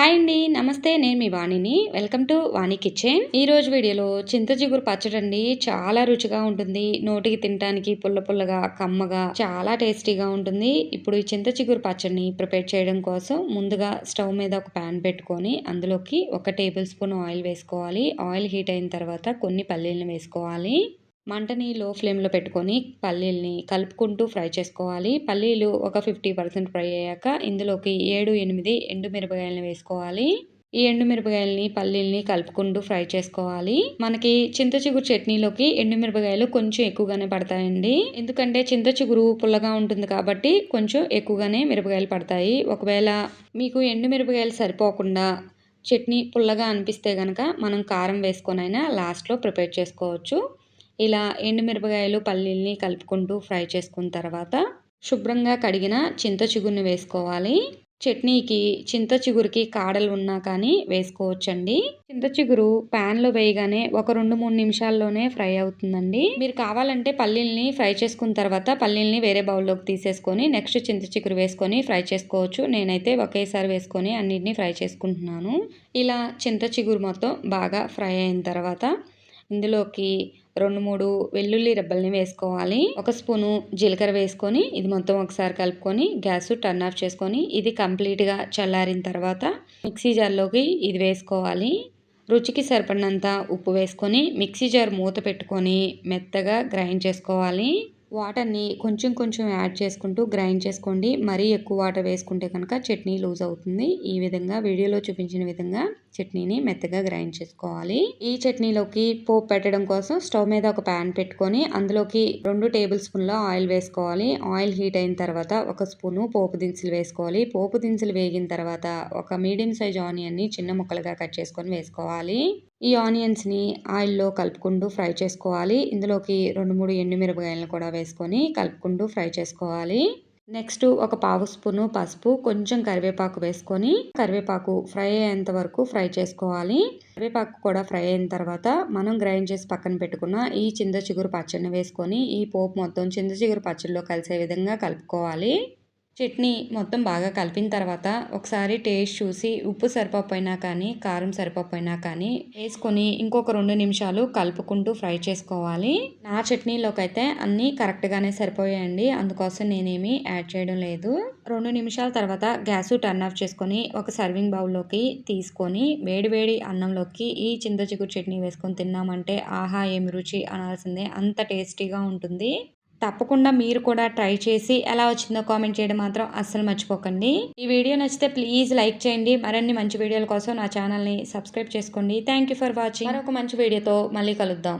Hi అండి నమస్తే నేను మీ వాణిని. Welcome to Vani kitchen. ఈ రోజు వీడియోలో చింత చిగురు పచ్చడి అండి చాలా రుచిగా ఉంటుంది. నోటికి తినడానికి పుల్ల పుల్లగా కమ్మగా చాలా టేస్టీగా ఉంటుంది. ఇప్పుడు ఈ చింత చిగురు పచ్చడిని ప్రిపేర్ చేయడం కోసం ముందుగా స్టవ్ మీద ఒక ప్యాన్ పెట్టుకొని అందులోకి ఒక టేబుల్ స్పూన్ ఆయిల్ వేసుకోవాలి. ఆయిల్ హీట్ అయిన తర్వాత కొన్ని పల్లీలను వేసుకోవాలి. మంటని లో ఫ్లేమ్లో పెట్టుకొని పల్లీల్ని కలుపుకుంటూ ఫ్రై చేసుకోవాలి. పల్లీలు ఒక ఫిఫ్టీ పర్సెంట్ ఫ్రై అయ్యాక ఇందులోకి ఏడు ఎనిమిది ఎండుమిరపకాయలను వేసుకోవాలి. ఈ ఎండుమిరపకాయలని పల్లీల్ని కలుపుకుంటూ ఫ్రై చేసుకోవాలి. మనకి చింత చిగురు చట్నీలోకి ఎండుమిరపకాయలు కొంచెం ఎక్కువగానే పడతాయండి. ఎందుకంటే చింత చిగురు పుల్లగా ఉంటుంది కాబట్టి కొంచెం ఎక్కువగానే మిరపకాయలు పడతాయి. ఒకవేళ మీకు ఎండుమిరపకాయలు సరిపోకుండా చట్నీ పుల్లగా అనిపిస్తే కనుక మనం కారం వేసుకొని అయినా లాస్ట్లో ప్రిపేర్ చేసుకోవచ్చు. ఇలా ఎండుమిరపకాయలు పల్లీల్ని కలుపుకుంటూ ఫ్రై చేసుకున్న తర్వాత శుభ్రంగా కడిగిన చింత చిగురుని వేసుకోవాలి. చట్నీకి చింత చిగురికి కాడలు ఉన్నా కానీ వేసుకోవచ్చండి. చింత చిగురు ప్యాన్లో వేయగానే ఒక రెండు మూడు నిమిషాల్లోనే ఫ్రై అవుతుందండి. మీరు కావాలంటే పల్లీల్ని ఫ్రై చేసుకున్న తర్వాత పల్లీల్ని వేరే బౌల్లోకి తీసేసుకొని నెక్స్ట్ చింత చిగురు వేసుకొని ఫ్రై చేసుకోవచ్చు. నేనైతే ఒకేసారి వేసుకొని అన్నిటిని ఫ్రై చేసుకుంటున్నాను. ఇలా చింత చిగురు మొత్తం బాగా ఫ్రై అయిన తర్వాత ఇందులోకి రెండు మూడు వెల్లుల్లి రెబ్బల్ని వేసుకోవాలి. ఒక స్పూను జీలకర్ర వేసుకొని ఇది మొత్తం ఒకసారి కలుపుకొని గ్యాస్ టర్న్ ఆఫ్ చేసుకొని ఇది కంప్లీట్గా చల్లారిన తర్వాత మిక్సీ జార్లోకి ఇది వేసుకోవాలి. రుచికి సరిపడినంత ఉప్పు వేసుకొని మిక్సీ జార్ మూత పెట్టుకొని మెత్తగా గ్రైండ్ చేసుకోవాలి. వాటర్ని కొంచెం కొంచెం యాడ్ చేసుకుంటూ గ్రైండ్ చేసుకోండి. మరీ ఎక్కువ వాటర్ వేసుకుంటే కనుక చట్నీ లూజ్ అవుతుంది. ఈ విధంగా వీడియోలో చూపించిన విధంగా చట్నీని మెత్తగా గ్రైండ్ చేసుకోవాలి. ఈ చట్నీలోకి పోపు పెట్టడం కోసం స్టవ్ మీద ఒక ప్యాన్ పెట్టుకొని అందులోకి రెండు టేబుల్ స్పూన్ల ఆయిల్ వేసుకోవాలి. ఆయిల్ హీట్ అయిన తర్వాత ఒక స్పూను పోపు దినుసులు వేసుకోవాలి. పోపు దినుసులు వేగిన తర్వాత ఒక మీడియం సైజ్ ఆనియన్ని చిన్న ముక్కలుగా కట్ చేసుకొని వేసుకోవాలి. ఈ ఆనియన్స్ని ఆయిల్లో కలుపుకుంటూ ఫ్రై చేసుకోవాలి. ఇందులోకి రెండు మూడు ఎండుమిరపకాయలను కూడా వేసుకొని కలుపుకుంటూ ఫ్రై చేసుకోవాలి. నెక్స్ట్ ఒక పావు స్పూను పసుపు కొంచెం కరివేపాకు వేసుకొని కరివేపాకు ఫ్రై అయ్యేంత వరకు ఫ్రై చేసుకోవాలి. కరివేపాకు కూడా ఫ్రై అయిన తర్వాత మనం గ్రైండ్ చేసి పక్కన పెట్టుకున్న ఈ చింత చిగురు పచ్చడిని వేసుకొని ఈ పోపు మొత్తం చింత చిగురు పచ్చడిలో కలిసే విధంగా కలుపుకోవాలి. చట్నీ మొత్తం బాగా కలిపిన తర్వాత ఒకసారి టేస్ట్ చూసి ఉప్పు సరిపోయినా కానీ కారం సరిపోయినా కానీ వేసుకొని ఇంకొక రెండు నిమిషాలు కలుపుకుంటూ ఫ్రై చేసుకోవాలి. నా చట్నీలోకి అయితే అన్నీ కరెక్ట్గానే సరిపోయాయండి. అందుకోసం నేనేమి యాడ్ చేయడం లేదు. రెండు నిమిషాల తర్వాత గ్యాస్ టర్న్ ఆఫ్ చేసుకొని ఒక సర్వింగ్ బౌల్లోకి తీసుకొని వేడివేడి అన్నంలోకి ఈ చింత చిగురు చట్నీ వేసుకొని తిన్నామంటే ఆహా ఏమి రుచి అనాల్సిందే. అంత టేస్టీగా ఉంటుంది. తప్పకుండా మీరు కూడా ట్రై చేసి ఎలా వచ్చిందో కామెంట్ చేయడం మాత్రం అస్సలు మర్చిపోకండి. ఈ వీడియో నచ్చితే ప్లీజ్ లైక్ చేయండి. మరిన్ని మంచి వీడియోల కోసం నా ఛానల్ని సబ్స్క్రైబ్ చేసుకోండి. థ్యాంక్ యూ ఫర్ వాచింగ్ మరొక మంచి వీడియోతో మళ్ళీ కలుద్దాం.